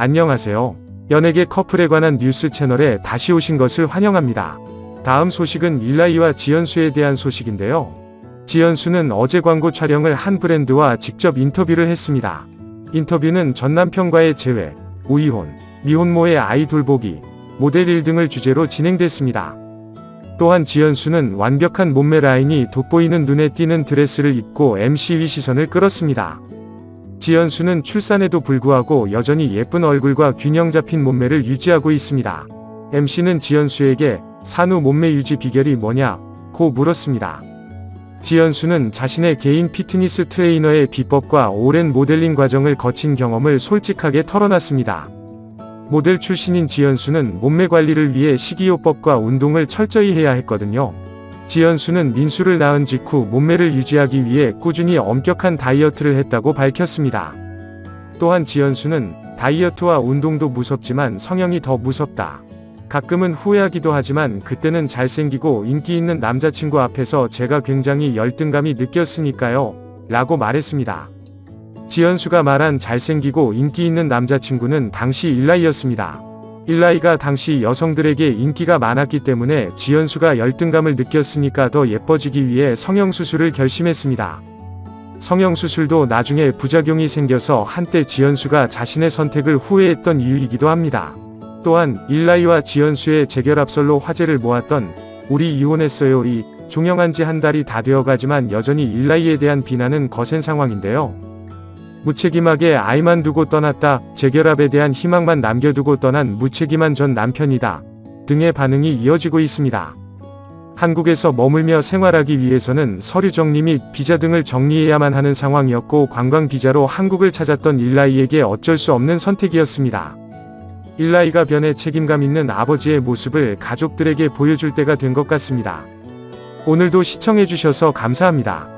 안녕하세요. 연예계 커플에 관한 뉴스 채널에 다시 오신 것을 환영합니다. 다음 소식은 일라이와 지연수에 대한 소식인데요. 지연수는 어제 광고 촬영을 한 브랜드와 직접 인터뷰를 했습니다. 인터뷰는 전 남편과의 재회, 우이혼, 미혼모의 아이 돌보기, 모델 일 등을 주제로 진행됐습니다. 또한 지연수는 완벽한 몸매 라인이 돋보이는 눈에 띄는 드레스를 입고 MC의 시선을 끌었습니다. 지연수는 출산에도 불구하고 여전히 예쁜 얼굴과 균형 잡힌 몸매를 유지하고 있습니다. MC는 지연수에게 산후 몸매 유지 비결이 뭐냐? 고 물었습니다. 지연수는 자신의 개인 피트니스 트레이너의 비법과 오랜 모델링 과정을 거친 경험을 솔직하게 털어놨습니다. 모델 출신인 지연수는 몸매 관리를 위해 식이요법과 운동을 철저히 해야 했거든요. 지연수는 민수를 낳은 직후 몸매를 유지하기 위해 꾸준히 엄격한 다이어트를 했다고 밝혔습니다. 또한 지연수는 다이어트와 운동도 무섭지만 성형이 더 무섭다. 가끔은 후회하기도 하지만 그때는 잘생기고 인기 있는 남자친구 앞에서 제가 굉장히 열등감이 느꼈으니까요. 라고 말했습니다. 지연수가 말한 잘생기고 인기 있는 남자친구는 당시 일라이였습니다. 일라이가 당시 여성들에게 인기가 많았기 때문에 지연수가 열등감을 느꼈으니까 더 예뻐지기 위해 성형수술을 결심했습니다. 성형수술도 나중에 부작용이 생겨서 한때 지연수가 자신의 선택을 후회했던 이유이기도 합니다. 또한 일라이와 지연수의 재결합설로 화제를 모았던 우리 이혼했어요 이 종영한 지 한 달이 다 되어가지만 여전히 일라이에 대한 비난은 거센 상황인데요. 무책임하게 아이만 두고 떠났다, 재결합에 대한 희망만 남겨두고 떠난 무책임한 전 남편이다. 등의 반응이 이어지고 있습니다. 한국에서 머물며 생활하기 위해서는 서류 정리 및 비자 등을 정리해야만 하는 상황이었고 관광 비자로 한국을 찾았던 일라이에게 어쩔 수 없는 선택이었습니다. 일라이가 변해 책임감 있는 아버지의 모습을 가족들에게 보여줄 때가 된 것 같습니다. 오늘도 시청해주셔서 감사합니다.